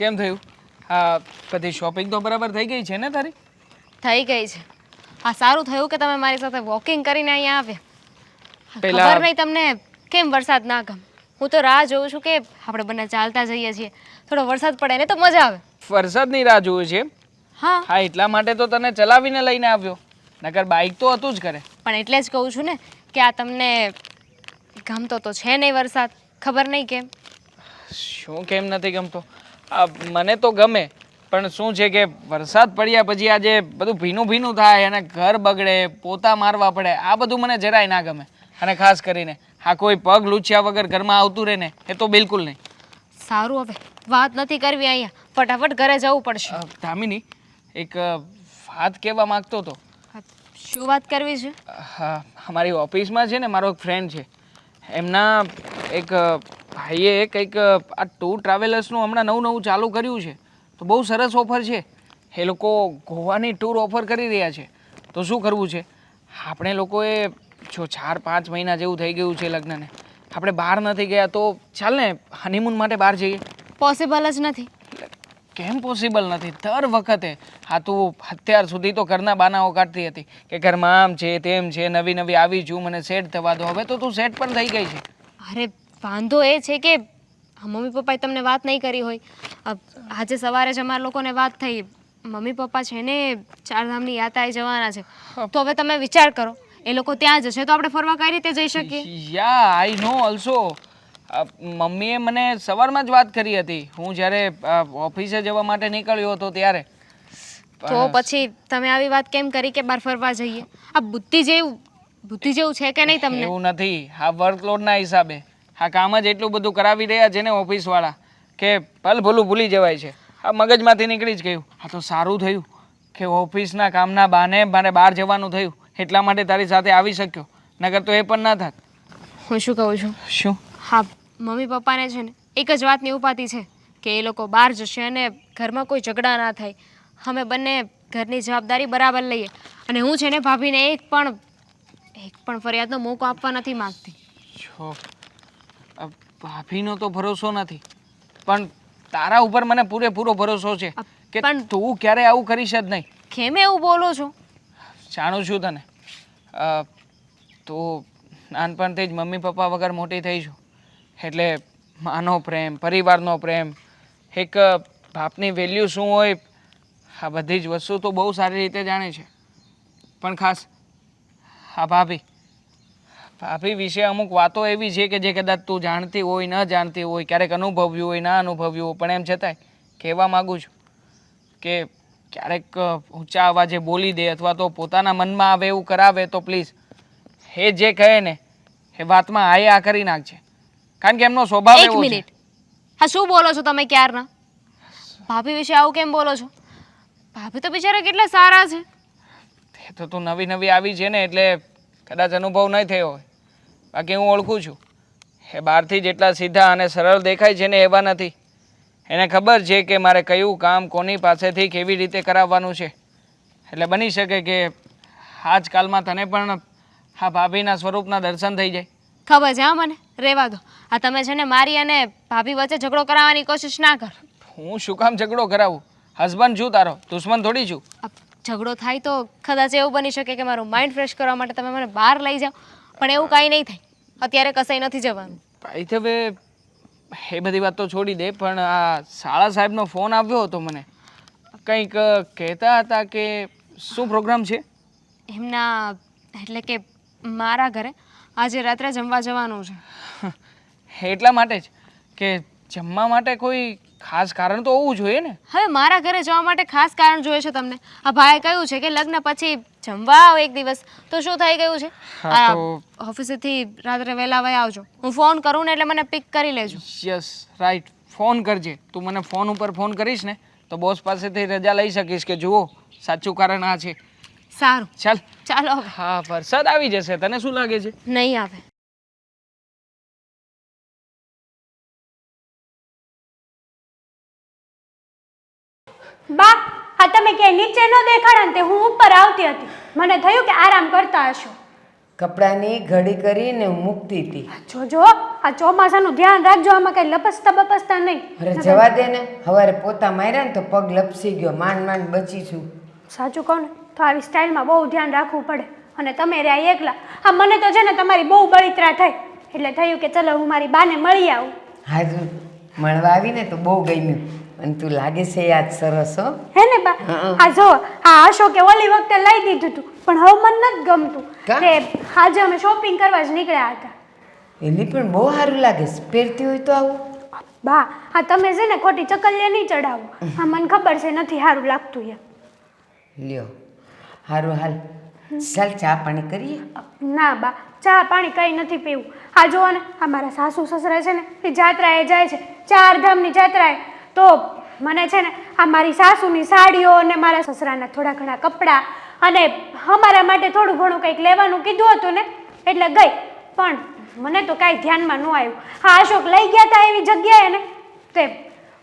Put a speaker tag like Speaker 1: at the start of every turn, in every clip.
Speaker 1: કેમ થયું? આ બધી શોપિંગ તો બરાબર થઈ ગઈ છે ને તારી?
Speaker 2: થઈ ગઈ છે. આ સારું થયું કે તમે મારી સાથે વોકિંગ કરીને અહીંયા આવ્યા.
Speaker 1: પહેલા-
Speaker 2: ખબર નહીં તમને કેમ વરસાદ ના ગમે. હું તો રાહ જોઉં છું કે આપણે બંને ચાલતા જઈએ છીએ. થોડો વરસાદ પડે ને તો મજા આવે.
Speaker 1: વરસાદની રાહ જોઉં છે
Speaker 2: હા.
Speaker 1: હા એટલા માટે તો તને ચલાવીને લઈને આવ્યો. નકર બાઇક તો હતું જ કરે
Speaker 2: પણ એટલે જ કહું છું ને કે આ તમને ગમતો તો છે નહીં વરસાદ. ખબર નહીં કેમ?
Speaker 1: શું કેમ નથી ગમતો? મને તો ગમે પણ શું છે કે વરસાદ પડ્યા પછી આજે બધું ભીનું ભીનું થાય અને ઘર બગડે પોતા મારવા પડે આ બધું મને જરાય ના ગમે. અને ખાસ કરીને આ કોઈ પગ લૂછ્યા વગર ઘરમાં આવતું રહે ને એ તો બિલકુલ નહીં.
Speaker 2: સારું હવે વાત નથી કરવી અહીંયા ફટાફટ ઘરે જવું પડશે.
Speaker 1: ધામિની એક વાત કહેવા માંગતો હતો.
Speaker 2: શું વાત કરવી છે?
Speaker 1: હા અમારી ઓફિસમાં છે ને મારો એક ફ્રેન્ડ છે. એમના એક ભાઈએ કંઈક આ ટૂર ટ્રાવેલર્સનું હમણાં નવું નવું ચાલુ કર્યું છે. તો બહુ સરસ ઓફર છે. એ લોકો ગોવાની ટૂર ઓફર કરી રહ્યા છે. તો શું કરવું છે? આપણે લોકોએ જો ચાર પાંચ મહિના જેવું થઈ ગયું છે લગ્નને. આપણે બહાર નથી ગયા તો ચાલ ને હનીમૂન માટે બહાર જઈએ.
Speaker 2: પોસિબલ જ નથી.
Speaker 1: કેમ પોસિબલ નથી? દર વખતે હા તું અત્યાર સુધી તો ઘરના બાનાઓ કાઢતી હતી કે ઘરમાં આમ છે તેમ છે નવી નવી આવી છું મને સેટ થવા દો. હવે તો તું સેટ પણ થઈ ગઈ છે.
Speaker 2: અરે વાંધો એ છે કે મમ્મી પપ્પાએ તમને વાત નહીં કરી હોય. આજે સવારે જ અમારા લોકોને વાત થઈ. મમ્મી પપ્પા છે ને ચારધામની યાત્રાએ જવાના છે. તો હવે તમે વિચાર કરો એ લોકો ત્યાં જશે તો આપણે ફરવા કઈ રીતે જઈ શકીએ?
Speaker 1: યા આઈ નો ઓલ્સો મમ્મીએ મને સવારમાં જ વાત કરી હતી. હું જ્યારે ઓફિસે જવા માટે નીકળ્યો હતો ત્યારે.
Speaker 2: તો પછી તમે આવી વાત કેમ કરી કે બહાર ફરવા જઈએ? આ બુદ્ધિ જેવું બુદ્ધિ જેવું છે કે નહીં તમને?
Speaker 1: એવું નથી. આ વર્કલોડના હિસાબે. આ કામ જ એટલું બધું કરાવી રહ્યા છે ને ઓફિસવાળા કે પલ ભૂલું ભૂલી જવાય છે. આ મગજમાંથી નીકળી જ ગયું. આ તો સારું થયું કે ઓફિસના કામના બહાને મારે બહાર જવાનું થયું. એટલા માટે તારી સાથે આવી શક્યો. નગર તો એ પણ ના થાત.
Speaker 2: હું શું કહું છું?
Speaker 1: શું?
Speaker 2: હા મમ્મી પપ્પાને છે ને એક જ વાતની ઉપાધિ છે કે એ લોકો બહાર જશે અને ઘરમાં કોઈ ઝઘડા ના થાય. અમે બંને ઘરની જવાબદારી બરાબર લઈએ. અને હું છે ને ભાભીને એક પણ એક પણ ફરિયાદનો મોકો આપવા નથી માંગતી.
Speaker 1: છો ભાભીનો તો ભરોસો નથી. પણ તારા ઉપર મને પૂરેપૂરો ભરોસો છે કે
Speaker 2: પણ-
Speaker 1: તું ક્યારે આવું કરીશ જ નહીં.
Speaker 2: કેમ એવું બોલો છો?
Speaker 1: જાણું છું તને. તો નાનપણથી જ મમ્મી પપ્પા વગર મોટી થઈ છું. એટલે માનો પ્રેમ પરિવારનો પ્રેમ એક બાપની વેલ્યુ શું હોય આ બધી જ વસ્તુ તો બહુ સારી રીતે જાણે છે. પણ ખાસ હા ભાભી ભાભી વિશે અમુક વાતો એવી છે કે જે કદાચ તું જાણતી હોય ન જાણતી હોય ક્યારેક અનુભવ્યું હોય ના અનુભવ્યું હોય પણ એમ છતાંય કહેવા માગું છું કે ક્યારેક ઊંચા અવાજે બોલી દે અથવા તો પોતાના મનમાં આવે એવું કરાવે તો પ્લીઝ એ જે કહે ને એ વાતમાં આએ આ કરી નાખજે કારણ કે એમનો સ્વભાવ
Speaker 2: એક
Speaker 1: એવો છે.
Speaker 2: મિનિટ. હા શું બોલો છો તમે ક્યારના? ભાભી વિશે આવું કેમ બોલો છો? ભાભી તો બિચારા કેટલા સારા છે.
Speaker 1: તે તો તું નવી નવી આવી છે ને એટલે કદાચ અનુભવ નહીં થયો હોય. બાકી હું ઓળખું છું. એ બહારથી જેટલા સીધા અને સરળ દેખાય છે ને એવા નથી. એને ખબર છે કે મારે કયું કામ કોની પાસેથી કેવી રીતે કરાવવાનું છે. એટલે બની શકે કે આજકાલમાં તને પણ આ ભાભીના સ્વરૂપના દર્શન થઈ જાય.
Speaker 2: ખબર છે હા મને? રહેવા દો. આ તમે છે ને મારી અને ભાભી વચ્ચે ઝઘડો કરાવવાની કોશિશ ના કર.
Speaker 1: હું શું કામ ઝઘડો કરાવું? હસબન્ડ છું તારો. દુશ્મન થોડી છું.
Speaker 2: ઝઘડો થાય તો કદાચ એવું બની શકે કે મારું માઇન્ડ ફ્રેશ કરવા માટે તમે મને બહાર લઈ જાઓ. પણ એવું કાંઈ નહીં થાય. અત્યારે કસાઈ નથી જવાનું.
Speaker 1: ભાઈ હવે એ બધી વાત તો છોડી દે પણ આ શાળા સાહેબનો ફોન આવ્યો હતો મને. કંઈક કહેતા હતા કે શું પ્રોગ્રામ છે?
Speaker 2: એમના એટલે કે મારા ઘરે આજે રાત્રે જમવા જવાનું છે.
Speaker 1: એટલા માટે જ? કે જમવા માટે કોઈ ખાસ કારણ તો હોવું જોઈએ ને?
Speaker 2: હવે મારા ઘરે જવા માટે ખાસ કારણ જોઈએ છે તમને. આ ભાઈએ કહ્યું છે કે લગ્ન પછી જમવા આવો એક દિવસ. તો શું થઈ ગયું છે?
Speaker 1: હા, તો-
Speaker 2: ઓફિસેથી રાત્રે વહેલા વહી આવજો. હું ફોન કરું ને એટલે મને પિક કરી લેજો.
Speaker 1: Yes right. ફોન કરજે. તું મને ફોન ઉપર ફોન કરીશ ને તો બોસ પાસેથી રજા લઈ શકીશ કે જુઓ સાચું કારણ આ છે.
Speaker 2: સારું.
Speaker 1: ચાલ.
Speaker 2: ચાલો હવે.
Speaker 1: હા વરસાદ આવી જશે. તને શું લાગે છે?
Speaker 2: નહીં આવે.
Speaker 3: બા હા તમે ક્યાંય નીચે ન દેખાડા ને તે હું ઉપર આવતી હતી. મને થયું કે આરામ કરતા હશો.
Speaker 4: કપડાની ઘડી કરીને મૂકતી હતી.
Speaker 3: જોજો આ ચોમાસાનું ધ્યાન રાખજો આમાં કઈ લપસતા બપસતા નહીં.
Speaker 4: અરે જવા દે ને. સવારે પોતા માર્યા ને તો પગ લપસી ગયો માંડ માંડ બચી છું
Speaker 3: સાચું કહું ને તો આવી સ્ટાઇલમાં બહુ ધ્યાન રાખવું પડે. અને તમે રહ્યા એકલા. હા મને તો છે ને તમારી બહુ બળિતરા થઈ. એટલે થયું કે ચલો હું મારી બાને મળી આવું.
Speaker 4: હાજુ મળવા આવીને તો બહુ ગમ્યું. અને તું લાગે છે યાદ સરસ હો.
Speaker 3: હે ને બા? આ જો આ અશોકે ઓલી વખતે લઈ દીધું તું પણ હવે મને નથી ગમતું
Speaker 4: કે?
Speaker 3: આજે અમે શોપિંગ કરવા જ નીકળ્યા હતા.
Speaker 4: એની પણ બહુ સારું લાગે છે પહેરતી હોય તો આવું.
Speaker 3: બા આ તમે છે ને ખોટી ચકલિયા નહીં ચડાવો. આ મને ખબર છે નથી સારું લાગતું યાર
Speaker 4: લ્યો સારું હાલ. ચાલ ચા પાણી કરીએ?
Speaker 3: ના બા ચા પાણી કંઈ નથી પીવું. આ જુઓ ને આ મારા સાસુ સસરા છે ને એ જાત્રાએ જાય છે. ચાર ધામની જાત્રાએ તો મને છે ને આ મારી સાસુની સાડીઓ અને મારા સસરાના થોડા ઘણા કપડાં અને અમારા માટે થોડું ઘણું કંઈક લેવાનું કીધું હતું ને, એટલે ગઈ. પણ મને તો કાંઈ ધ્યાનમાં ન આવ્યું. હા, અશોક લઈ ગયા હતા એવી જગ્યાએ ને, તે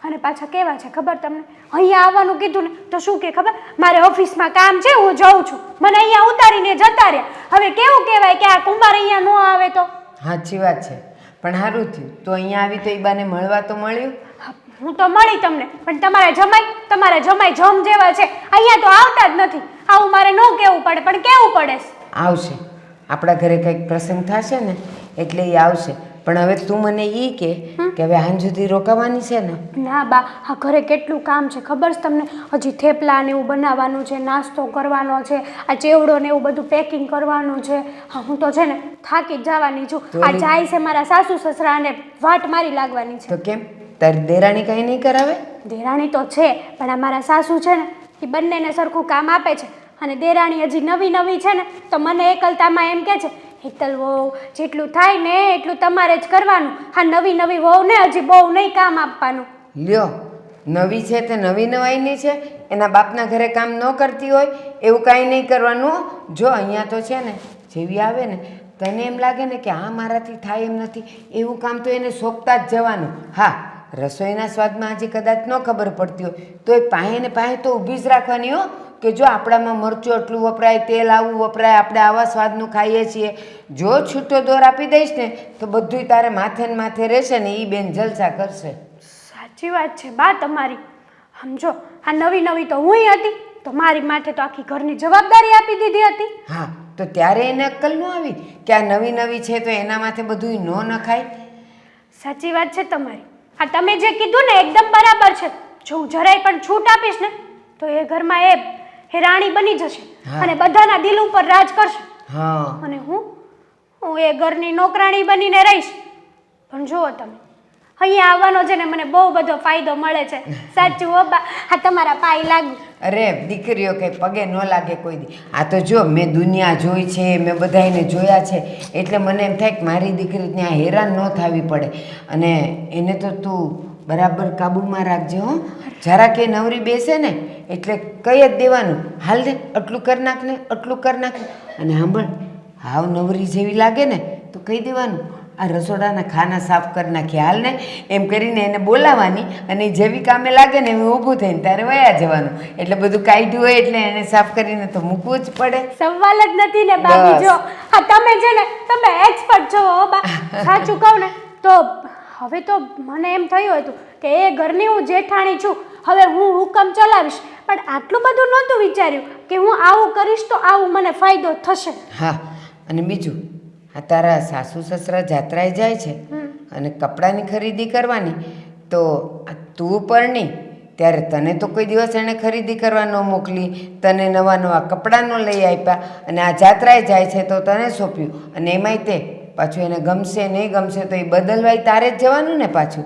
Speaker 3: અને પાછા કેવા છે ખબર તમને? અહીંયા આવવાનું કીધું ને, તો શું કે ખબર? મારે ઓફિસમાં કામ છે, હું જાઉં છું. મને અહીંયા ઉતારીને જતા રહ્યા. હવે કેવું કહેવાય કે આ કુંભાર અહીંયા ન આવે તો?
Speaker 4: સાચી વાત છે. પણ સારું થયું. તો અહીંયા આવી તો એ બાને મળવા તો મળ્યું?
Speaker 3: હું તો મળી તમને પણ તમારા જમાઈ તમારા જમાઈ જમ જેવા છે અહીંયા તો આવતા જ નથી. આવું મારે ન કહેવું પડે પણ કેવું પડે?
Speaker 4: આવશે. આપણા ઘરે કંઈક પ્રસંગ થશે ને એટલે એ આવશે. પણ હવે તું મને એ કે કે હવે હાંજ સુધી રોકાવાની છે ને.
Speaker 3: ના બા આ ઘરે કેટલું કામ છે ખબર છે તમને? હજી થેપલા ને એવું બનાવવાનું છે નાસ્તો કરવાનો છે આ ચેવડો ને એવું બધું પેકિંગ કરવાનું છે. હા તો છે ને થાકી જવાની છું. આ જાય છે મારા સાસુ સસરા અને વાટ મારી લાગવાની છે.
Speaker 4: તો કેમ? તારી દેરાણી કાંઈ નહીં કરાવે?
Speaker 3: દેરાણી તો છે પણ આ મારા સાસુ છે ને એ બંનેને સરખું કામ આપે છે. અને દેરાણી હજી નવી નવી છે ને તો મને એકલતામાં એમ કે છે હિતલ વહુ જેટલું થાય ને એટલું તમારે જ કરવાનું. હા નવી નવી વહુને હજી બહુ નહીં કામ આપવાનું.
Speaker 4: લ્યો નવી છે તે નવી નવાઈની છે એના બાપના ઘરે કામ ન કરતી હોય એવું કાંઈ નહીં કરવાનું. જો અહીંયા તો છે ને જેવી આવે ને તને એમ લાગે ને કે હા મારાથી થાય એમ નથી એવું કામ તો એને સોંપતા જ જવાનું. હા રસોઈના સ્વાદમાં હજી કદાચ ન ખબર પડતી હોય. તો એ પાહે ને પાહે તો ઊભી જ રાખવાની હો કે જો આપણામાં મરચું આટલું વપરાય તેલ આવું વપરાય આપણે આવા સ્વાદનું ખાઈએ છીએ. જો છૂટો દોર આપી દઈશ ને તો બધુંય તારે માથે ને માથે રહેશે ને એ બેન જલસા કરશે.
Speaker 3: સાચી વાત છે બા તમારી. સમજો આ નવી નવી તો હુંય હતી. તો મારી માટે તો આખી ઘરની જવાબદારી આપી દીધી હતી.
Speaker 4: હા તો ત્યારે એને અક્કલ ન આવી કે આ નવી નવી છે તો એના માથે બધું ન નખાય?
Speaker 3: સાચી વાત છે તમારી. આ તમે જે કીધું ને એકદમ બરાબર છે. જો હું જરાય પણ છૂટ આપીશ ને તો એ ઘરમાં એ એ રાણી બની જશે
Speaker 4: હા.
Speaker 3: અને બધાના દિલ ઉપર રાજ કરશે.
Speaker 4: હા.
Speaker 3: અને હું હું એ ઘરની નોકરાણી બનીને રહીશ. પણ જુઓ તમે અહીંયા આવવાનો છે ને મને બહુ બધો ફાયદો મળે છે. સાચું હો બા. આ તમારા પાય લાગુ.
Speaker 4: અરે, દીકરીઓ કે પગે ન લાગે કોઈ દી. આ તો જો, મેં દુનિયા જોઈ છે, મેં બધાને જોયા છે. એટલે મને એમ થાય કે મારી દીકરી ત્યાં હેરાન ન થવી પડે. અને એને તો તું બરાબર કાબૂમાં રાખજે, હો. જરા કે નવરી બેસે ને, એટલે કહી જ દેવાનું. હાલ દે આટલું કરી નાખ ને, આટલું કરી નાખ અને સાંભળ હાવ નવરી જેવી લાગે ને, તો કહી દેવાનું. આ રસોડાના ખાના સાફ કરી નાખી હાલને. એમ કરીને એને બોલાવવાની અને જેવી કામે લાગે ને એવી ઊભું થઈને તારે વયા જવાનું. એટલે બધું કાઢ્યું હોય એટલે એને સાફ કરીને તો મૂકવું જ પડે.
Speaker 3: સવાલ જ નથી ને બાબી
Speaker 4: બસ.
Speaker 3: જો. હા તમે છે ને તમે એક્સપર્ટ છો બા. સાચું કહું ને તો હવે તો મને એમ થયું હતું કે એ ઘરની હું જેઠાણી છું. હવે હું હુકમ ચલાવીશ. પણ આટલું બધું નહોતું વિચાર્યું કે હું આવું કરીશ તો આવું મને ફાયદો થશે.
Speaker 4: હા અને બીજું આ તારા સાસુ સસરા જાત્રાએ જાય છે અને કપડાની ખરીદી કરવાની તો તું પરણી ત્યારે તને તો કોઈ દિવસ એણે ખરીદી કરવા ન મોકલી તને નવા નવા કપડાંનો લઈ આપ્યા અને આ જાત્રાએ જાય છે તો તને સોંપ્યું. અને એમાંય તે પાછું એને ગમશે નહીં ગમશે તો એ બદલવાય તારે જ જવાનું ને પાછું.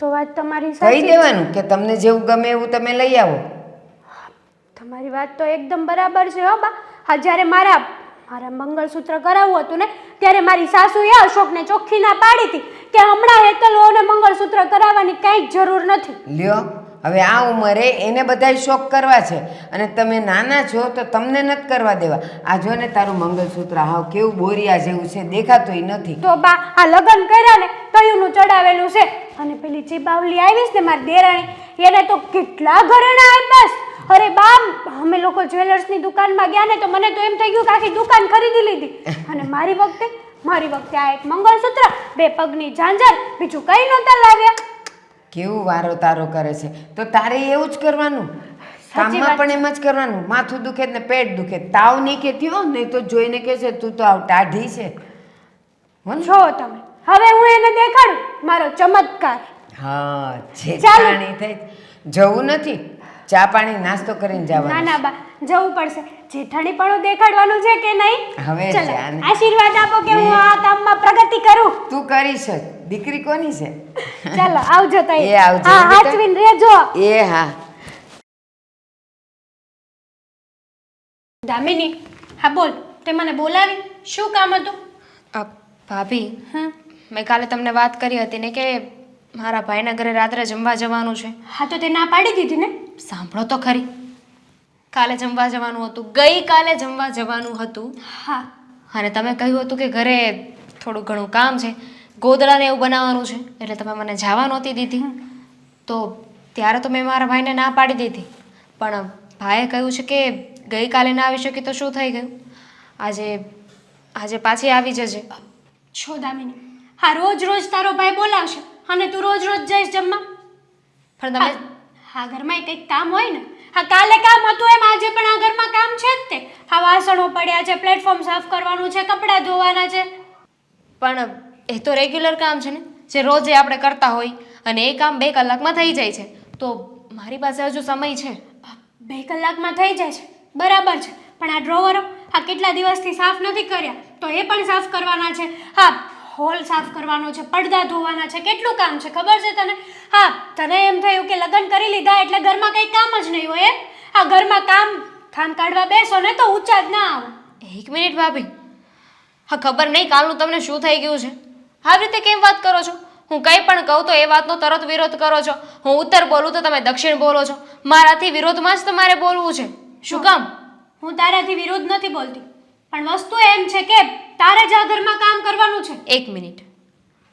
Speaker 3: તો વાત તમારી
Speaker 4: કહી દેવાનું કે તમને જેવું ગમે એવું તમે લઈ આવો.
Speaker 3: તમારી વાત તો એકદમ બરાબર છે હો બા. હા જ્યારે મારા મારા મંગળસૂત્ર કરાવવું હતું ને ત્યારે મારી સાસુએ અશોકને ચોખ્ખી ના પાડી હતી કે હમણાં હેતલોને મંગળસૂત્ર કરાવવાની કંઈ જરૂર નથી.
Speaker 4: લ્યો હવે આ ઉંમરે એને બધાય શોખ કરવા છે અને તમે નાના છો તો તમને નથી કરવા દેવા. આ જો ને તારું મંગળસૂત્ર હાવ કેવું બોરિયા જેવું છે દેખાતોય નથી.
Speaker 3: તો બા આ લગ્ન કર્યા ને કયુંનું ચડાવેલું છે. અને પેલી ચીબાવલી આવીશ ને મારી દેરાણી એને તો કેટલા ઘરેણા આપ્યાસ અરે બા અમે લોકો જ્વેલર્સની દુકાનમાં ગયા ને તો મને તો એમ થઈ ગયું કે આખી દુકાન ખરીદી લીધી. અને મારી વખતે મારી વખતે આ એક મંગળસૂત્ર બે પગની ઝાંઝર બીજું કંઈ નહોતા લાવ્યા.
Speaker 4: કેવું વારો તારો કરે છે? તો તારે એવું જ કરવાનું. કામમાં પણ એમ જ કરવાનું. માથું દુખે ને પેટ દુખે. તાવ નહીં કે થયો નહીં તો જોઈને કે છે તું તો આવ ટાઢી છે?
Speaker 3: જો તમે. હવે હું એને દેખાડું મારો ચમત્કાર.
Speaker 4: હા જે થઈ જવું નથી. ચા પાણી નાસ્તો કરીને જવાનું.
Speaker 3: ના બા જવું પડશે. જેઠાણી પણ દેખાડવાનું છે કે નહીં?
Speaker 4: હવે
Speaker 3: ચલો
Speaker 4: જાને.
Speaker 3: આશીર્વાદ આપો કે હું આ કામમાં પ્રગતિ કરું.
Speaker 4: તું કરીશ જ. દીકરી કોની છે?
Speaker 3: ચાલો આવજો તઈ.
Speaker 4: એ આવજો,
Speaker 3: હા
Speaker 4: બેટા.
Speaker 3: હાચવીને રહેજો.
Speaker 4: એ હા.
Speaker 3: દામિની હા બોલ. તે મને બોલાવી. શું કામ હતું?
Speaker 2: અ, ભાભી
Speaker 3: હા?
Speaker 2: મેં કાલે તમને વાત કરી હતી ને કે મારા ભાઈના ઘરે રાત્રે જમવા જવાનું છે.
Speaker 3: હા તો તે ના પાડી દીધી ને?
Speaker 2: સાંભળો તો ખરી. કાલે જમવા જવાનું હતું. ગઈ કાલે જમવા જવાનું હતું.
Speaker 3: હા.
Speaker 2: અને તમે કહ્યું હતું કે ઘરે થોડું ઘણું કામ છે. ગોદડાને એવું બનાવવાનું છે. એટલે તમે મને જવા નહોતી દીધી. તો ત્યારે તો મેં મારા ભાઈને ના પાડી દીધી. પણ ભાઈએ કહ્યું છે કે ગઈકાલે ના આવી શકી તો શું થઈ ગયું? આજે આજે પાછી આવી જજે.
Speaker 3: છો દામિની. હા રોજ રોજ તારો ભાઈ બોલાવશે. અને તું રોજ રોજ જઈશ જમવા.
Speaker 2: પણ તમે
Speaker 3: હા ઘરમાં કંઈક કામ હોય ને? હા કાલે કામ હતું એમ આજે પણ આ ઘરમાં કામ છે જ તે. હા વાસણો પડ્યા છે પ્લેટફોર્મ સાફ કરવાનું છે કપડાં ધોવાના છે.
Speaker 2: પણ એ તો રેગ્યુલર કામ છે ને જે રોજે આપણે કરતા હોય અને એ કામ બે કલાકમાં થઈ જાય છે. તો મારી પાસે હજુ સમય છે.
Speaker 3: બે કલાકમાં થઈ જાય છે. બરાબર છે. પણ આ ડ્રોવરો આ કેટલા દિવસથી સાફ નથી કર્યા? તો એ પણ સાફ કરવાના છે. હા હોલ સાફ કરવાનો છે પડદા ધોવાના છે કેટલું કામ છે ખબર છે તને? હા તને એમ થયું કે લગ્ન કરી લીધા એટલે ઘરમાં કંઈ કામ જ નહીં હોય? આ ઘરમાં કામ કામ કાઢવા બેસો ને તો ઊંચા જ ના આવો.
Speaker 2: એક મિનિટ ભાભી. હા ખબર નહીં કાલનું તમને શું થઈ ગયું છે. આવી રીતે કેમ વાત કરો છો? હું કંઈ પણ કહું તો એ વાતનો તરત વિરોધ કરો છો. હું ઉત્તર બોલું તો તમે દક્ષિણ બોલો છો. મારાથી વિરોધમાં જ તમારે બોલવું છે. શું કામ?
Speaker 3: હું તારાથી વિરોધ નથી બોલતી. પણ વસ્તુ એમ છે કે તારે જ આ ઘરમાં કામ કરવાનું છે.
Speaker 2: એક મિનિટ.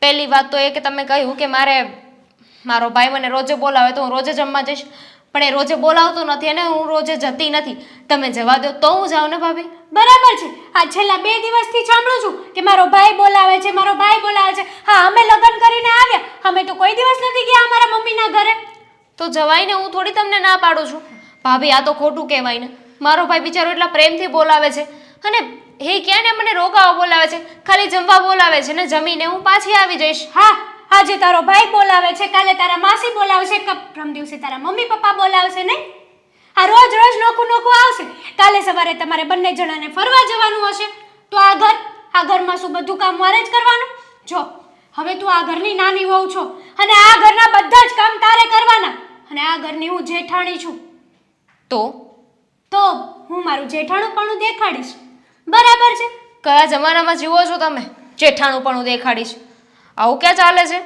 Speaker 2: પહેલી વાત તો એ કે તમે કહ્યું કે મારે મારો ભાઈ મને રોજે બોલાવે તો હું રોજે જમવા જઈશ. પણ એ રોજે બોલાવતો નથી અને હું રોજે જતી નથી. તમે જવા દો તો હું જાઉં ને ભાભી?
Speaker 3: બરાબર છે. આ છેલ્લા બે દિવસથી સાંભળું છું કે મારો ભાઈ બોલાવે છે મારો ભાઈ બોલાવે છે. હા અમે લગ્ન કરીને આવ્યા. અમે તો કોઈ દિવસ નથી ગયા અમારા મમ્મીના ઘરે.
Speaker 2: તો જવાઈને હું થોડી તમને ના પાડું છું. ભાભી આ તો ખોટું કહેવાય ને મારો ભાઈ બિચારો એટલા પ્રેમથી બોલાવે છે. અને એ ક્યાં ને મને રોકાવા બોલાવે છે? ખાલી જમવા બોલાવે છે ને જમીને હું પાછી આવી જઈશ.
Speaker 3: હા આજે તારો ભાઈ બોલાવે છે કાલે તારા માસી બોલાવશે કપ પ્રમ દિવસે તારા મમ્મી પપ્પા બોલાવશે નહીં? આ રોજ રોજ નોખું નોખું આવશે. કાલે સવારે તમારે બંને જણાને ફરવા જવાનું હશે. તો આ ઘર આ ઘરમાં શું બધું કામ મારે જ કરવાનું? જો હવે તું આ ઘરની નાની હોઉં છો અને આ ઘરના બધા જ કામ તારે કરવાના. અને આ ઘરની હું જેઠાણી છું.
Speaker 2: તો?
Speaker 3: તો હું મારું જેઠાણું પણ દેખાડીશ. બરાબર છે.
Speaker 2: કયા જમાનામાં જીવો છો તમે? જેઠાણું પણ હું દેખાડીશ. આવું ક્યાં ચાલે છે?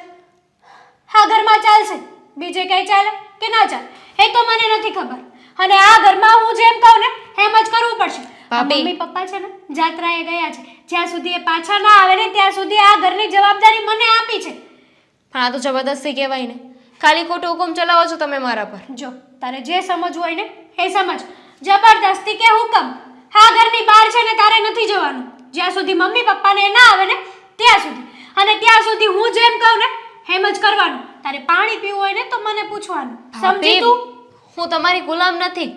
Speaker 3: આ ઘરમાં ચાલશે. બીજે કઈ ચાલે કે ના ચાલે? એ તો મને નથી ખબર. અને આ ઘરમાં હું જેમ કહું ને એમ જ કરવું પડશે. મમ્મી પપ્પા છે ને જાત્રાએ ગયા છે. જ્યાં સુધી એ પાછા ના આવે ને ત્યાં સુધી આ ઘરની જવાબદારી મને આપી છે.
Speaker 2: પણ આ તો જબરદસ્તી કહેવાય ને. ખાલી ખોટો હુકમ ચલાવો છો તમે મારા પર.
Speaker 3: જો તારે જે સમજવું હોય ને એ સમજ. જબરદસ્તી કે હુકમ? આ ઘરની બહાર છે ને તારે નથી જવાનું. જ્યાં સુધી મમ્મી પપ્પાને ના આવે ને ત્યાં સુધી. અને ત્યાં સુધી હું જેમ કહું ને એમ જ કરવાનું. તારે પાણી પીવું હોય ને તો મને પૂછવાનું. સમજી તું
Speaker 2: હું તમારી ગુલામ નથી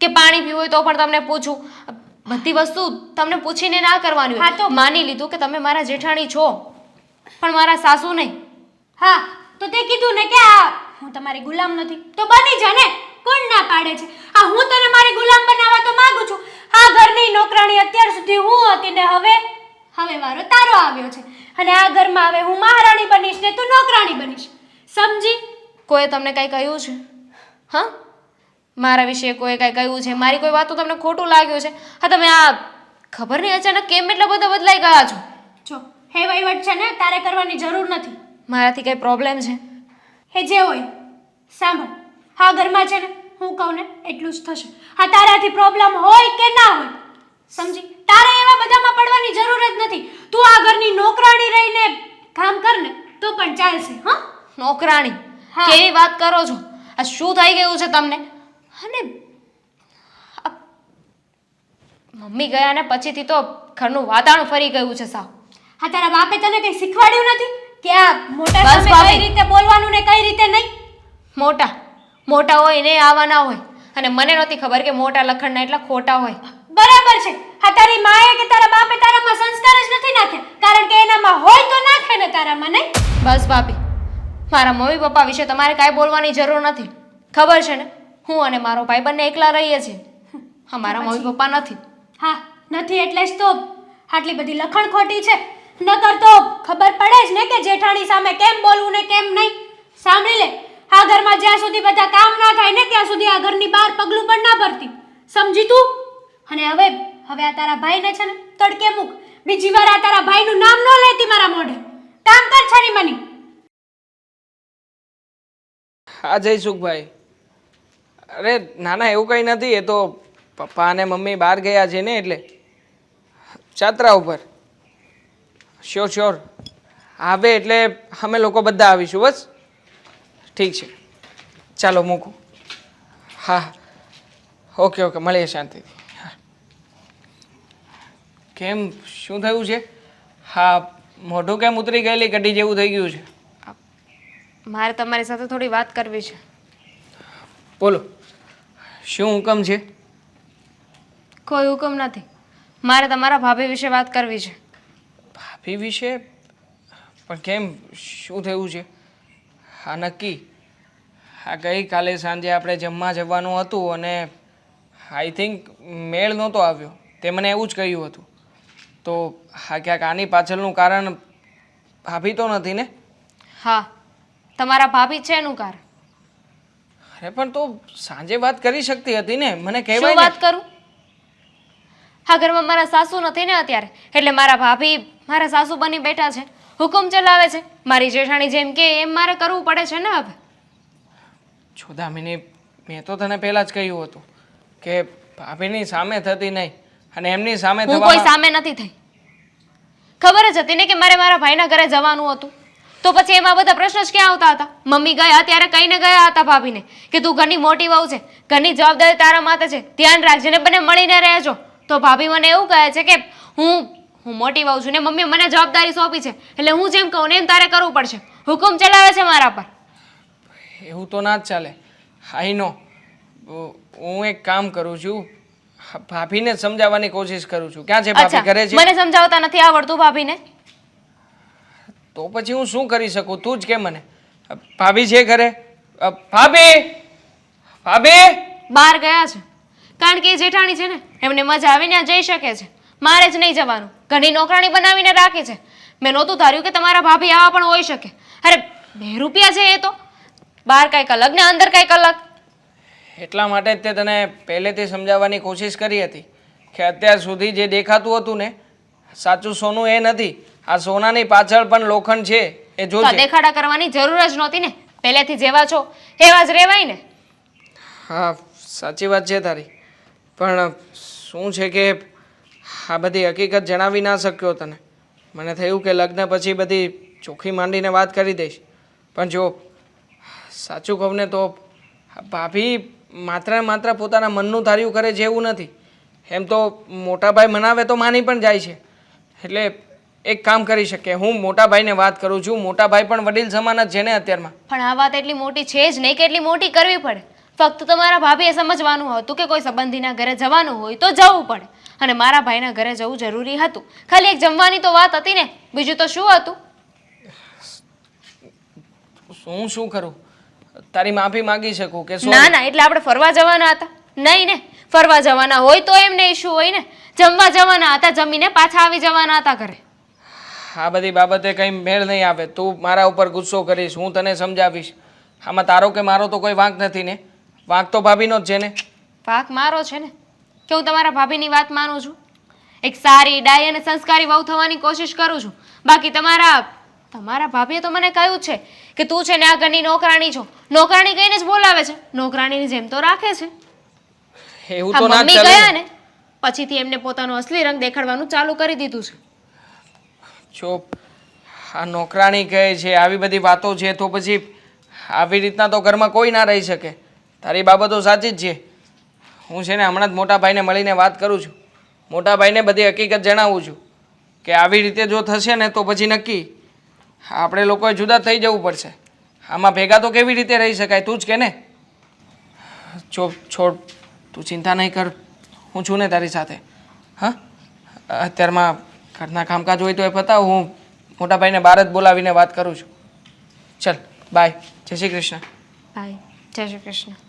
Speaker 2: કે પાણી પીવું હોય તો પણ તમને પૂછું. બધી વસ્તુ તમને પૂછીને ના કરવાની
Speaker 3: હા તો-
Speaker 2: માની લીધું કે તમે મારા જેઠાણી છો પણ મારા સાસુ નહીં.
Speaker 3: હા તો તે કીધું ને કે આ હું તમારી ગુલામ નથી. તો બની જા ને કોણ ના પાડે છે? આ હું તને મારી ગુલામ બનાવવા તો માંગુ છું. આ ઘરની નોકરાણી અત્યાર સુધી હું હતી ને હવે? હવે વારો તારો આવ્યો છે. અને આ ઘરમાં હવે હું મહારાણી બનીશ ને તું નોકરાણી બનીશ. સમજી?
Speaker 2: કોઈ તમને કાંઈ કહ્યું છે? હા? મારા વિશે કોઈ કાંઈ કહ્યું છે? મારી કોઈ વાતો તમને ખોટું લાગ્યું છે? હા તમે આ ખબર નહીં અચાનક કેમ એટલા બધા બદલાઈ ગયા છો?
Speaker 3: જો હે વહીવટ છે ને તારે કરવાની જરૂર નથી.
Speaker 2: મારાથી કંઈ પ્રોબ્લેમ છે?
Speaker 3: હે જે હોય સાંભળ. હા ઘરમાં છે ને હું કહું ને એટલું જ થશે. હા તારાથી પ્રોબ્લેમ હોય કે ના હોય સમજી? તારે એવા બધામાં પડવાની જરૂર જ નથી. તું આ ઘરની નોકરાણી રહીને કામ કર ને તો પણ ચાલશે હા?
Speaker 2: નોકરાણી. કેવી વાત કરો છો? આ શું થઈ ગયું છે તમને? અને મમ્મી ગયા ને પછીથી તો ઘરનું વાતાવરણ ફરી ગયું છે સાવ.
Speaker 3: હા તારા બાપે તને કંઈ શીખવાડ્યું નથી કે આ મોટા સામે કઈ રીતે બોલવાનું ને કઈ રીતે નહીં?
Speaker 2: મોટા. મોટા હોય ને આવવાના હોય. અને મને નહોતી ખબર કે મોટા લખણના એટલા ખોટા હોય.
Speaker 3: બરાબર છે. હા તારી માએ કે તારા બાપે તારામાં સંસ્કાર જ નથી નાખ્યા. કારણ કે એનામાં હોય તો નાખે ને તારામાં નહીં?
Speaker 2: બસ ભાભી મારા મમ્મી પપ્પા વિશે તમારે કાંઈ બોલવાની જરૂર નથી. ખબર છે ને? હું અને મારો ભાઈ બંને એકલા રહીએ છીએ. અમારા મમ્મી પપ્પા નથી.
Speaker 3: હા નથી એટલે જ તો. આટલી બધી લખણ ખોટી છે. નકર તો ખબર પડે જ ને કે જેઠાણી સામે કેમ બોલવું ને કેમ નહીં. સાંભળી લે. આ ઘરમાં જ્યાં સુધી બધા કામ ના થાય ને ત્યાં સુધી આ ઘરની બહાર પગલું પણ ના ભરતી. સમજી તું? અને હવે હવે આ તારા ભાઈને છે ને તડકે મૂક. બીજી વાર આ તારા ભાઈનું નામ ન લેતી મારા મોઢે. કામ કર છરી મની.
Speaker 1: હા જયસુખભાઈ અરે, ના ના, એવું કંઈ નથી. એ તો પપ્પા અને મમ્મી બહાર ગયા છે ને એટલે. જાત્રા ઉપર. Sure sure. આવે એટલે અમે લોકો બધા આવીશું, બસ. ઠીક છે. ચાલો મૂકું. હા. Okay okay. મળીએ શાંતિથી. હા. કેમ? શું થયું છે? હા મોઢું કેમ ઉતરી ગયેલી? કઢી જેવું થઈ ગયું છે.
Speaker 2: મારે તમારી સાથે થોડી વાત કરવી છે.
Speaker 1: બોલો. શું હુકમ છે?
Speaker 2: કોઈ હુકમ નથી. મારે તમારા ભાભી વિશે વાત કરવી છે.
Speaker 1: ભાભી વિશે? પણ કેમ? શું થયું છે? હા નક્કી. હા ગઈકાલે સાંજે આપણે જમવા જવાનું હતું અને આઈ થિંક મેળ નહોતો આવ્યો. તે મને એવું જ કહ્યું હતું. તો હા ક્યાંક આની પાછળનું કારણ ભાભી તો નથી ને?
Speaker 2: હા તમારા ભાભી છે એનું કારણ.
Speaker 1: અરે પણ તો સાંજે વાત કરી શકતી હતી ને? મને
Speaker 2: શું
Speaker 1: કહેવાય
Speaker 2: વાત કરું? હા ઘરમાં મારા સાસુ નથી ને અત્યારે? એટલે મારા ભાભી મારા સાસુ બની બેઠા છે. હુકમ ચલાવે છે. મારી જેઠાણી જેમ કે એમ મારે કરવું પડે છે ને હવે?
Speaker 1: જો દામિની મેં તો તને પહેલાં જ કહ્યું હતું કે ભાભીની સામે થતી નહીં અને એમની સામે
Speaker 2: હું કોઈ
Speaker 1: થવામાં
Speaker 2: સામે નથી થઈ. ખબર જ હતી ને કે મારે મારા ભાઈના ઘરે જવાનું હતું. તો પછી એમાં બધા પ્રશ્ન જ ક્યાં આવતા હતા? મમ્મી ગયા ત્યારે કહીને ગયા હતા ભાભીને કે તું ઘરની મોટી વહુ છે ઘરની જવાબદારી તારા માથે છે. ધ્યાન રાખજે ને બંને મળીને રહેજો. તો ભાભી મને એવું કહે છે કે હું હું મોટી વહુ છું ને મમ્મીએ મને જવાબદારી સોંપી છે. એટલે હું જેમ કહું ને એમ તારે કરવું પડશે. હુકમ ચલાવે છે મારા પર.
Speaker 1: એવું તો ના જ ચાલે. આઈ નો. હું એક કામ કરું છું. ભાભીને સમજાવવાની કોશિશ કરું છું. ક્યાં છે ભાભી? ઘરે છે?
Speaker 2: મને સમજાવતા નથી આવડતું ભાભીને.
Speaker 1: તો પછી હું શું કરી શકું? તું જ કે મને. ભાભી છે ઘરે? ભાભી! ભાભી!
Speaker 2: બહાર ગયા છે. કારણ કે જેઠાણી છે ને એમને મજા આવીને જઈ શકે છે. મારે જ નહીં જવાનું. ઘણી નોકરાણી બનાવીને રાખે છે. મેં નહોતું ધાર્યું કે તમારા ભાભી આવા પણ હોઈ શકે. અરે બે રૂપિયા છે એ તો. બહાર કાંઈક અલગ ને અંદર કાંઈક અલગ.
Speaker 1: એટલા માટે જ તે તને પહેલેથી સમજાવવાની કોશિશ કરી હતી કે અત્યાર સુધી જે દેખાતું હતું ને સાચું સોનું એ નથી આ સોનાની પાછળ પણ લોખંડ છે એ જો
Speaker 2: દેખાડા કરવાની જરૂર જ નહોતી ને. પહેલેથી જેવા છો એવા જ રહેવાય ને.
Speaker 1: હા સાચી વાત છે તારી. પણ શું છે કે આ બધી હકીકત જણાવી ના શક્યો તને. મને થયું કે લગ્ન પછી બધી ચોખ્ખી માંડીને વાત કરી દઈશ. પણ જો, સાચું કહું ને તો ભાભી માત્ર માત્ર પોતાના મનનું ધાર્યું કરે છે એવું નથી. એમ તો મોટા ભાઈ મનાવે તો માની પણ જાય છે. એટલે એક કામ કરી શકે હું મોટા ભાઈને વાત કરું છું. મોટા ભાઈ પણ વડીલ સમાન જ છે ને અત્યારમાં.
Speaker 2: પણ આ વાત એટલી મોટી છે જ નહીં કે એટલી મોટી કરવી પડે. ફક્ત તમારા ભાભીએ સમજવાનું હતું કે કોઈ સંબંધીના ઘરે જવાનું હોય તો જવું પડે. અને મારા ભાઈના ઘરે જવું જરૂરી હતું. ખાલી એક જમવાની તો વાત હતી ને. બીજું તો શું હતું?
Speaker 1: હું શું કરું તારી માફી માંગી શકું કે શું
Speaker 2: ના ના એટલે આપણે ફરવા જવાના હતા. નહીં ને. ફરવા જવાના હોય તો એમને ઇશ્યુ હોય ને. જમવા જવાના હતા જમીને પાછા આવી જવાના હતા ઘરે.
Speaker 1: આ બધી બાબતે કંઈ મેળ નહીં આવે. તું મારા ઉપર ગુસ્સો કરીશ હું તને સમજાવીશ. આમાં તારો કે મારો તો કોઈ વાંક નથી ને? વાંક તો ભાભીનો જ છે ને?
Speaker 2: પાક મારો છે ને. કે હું તમારા ભાભીની વાત માનું છું? એક સારી ડાય અને સંસ્કારી વહુ થવાની કોશિશ કરું છું. બાકી તમારા તમારા ભાભીએ તો મને કહ્યું છે કે તું છે ને આ ઘરની નોકરાણી છો. નોકરાણી કહીને જ બોલાવે છે. નોકરાણીની જેમ તો રાખે છે.
Speaker 1: એવું તો ના
Speaker 2: મમ્મી ગયા
Speaker 1: ને.
Speaker 2: ને પછીથી એમને પોતાનો અસલી રંગ દેખાડવાનું ચાલુ કરી દીધું છે.
Speaker 1: જો આ નોકરાણી કહે છે આવી બધી વાતો છે તો પછી આવી રીતના તો ઘરમાં કોઈ ના રહી શકે. તારી બાબતો સાચી જ છે. હું છે ને હમણાં જ મોટા ભાઈને મળીને વાત કરું છું. મોટા ભાઈને બધી હકીકત જણાવું છું કે આવી રીતે જો થશે ને તો પછી નક્કી. આપણે લોકોએ જુદા થઈ જવું પડશે. આમાં ભેગા તો કેવી રીતે રહી શકાય? તું જ કે ને. જો, છોડ, તું ચિંતા નહીં કર. હું છું ને તારી સાથે. હા? અત્યારમાં ઘરના કામકાજ હોય તો એ પતાવ. હું મોટા ભાઈને બહાર જ બોલાવીને વાત કરું છું. ચલ, બાય. જય શ્રી કૃષ્ણ.
Speaker 2: બાય. જય શ્રી કૃષ્ણ.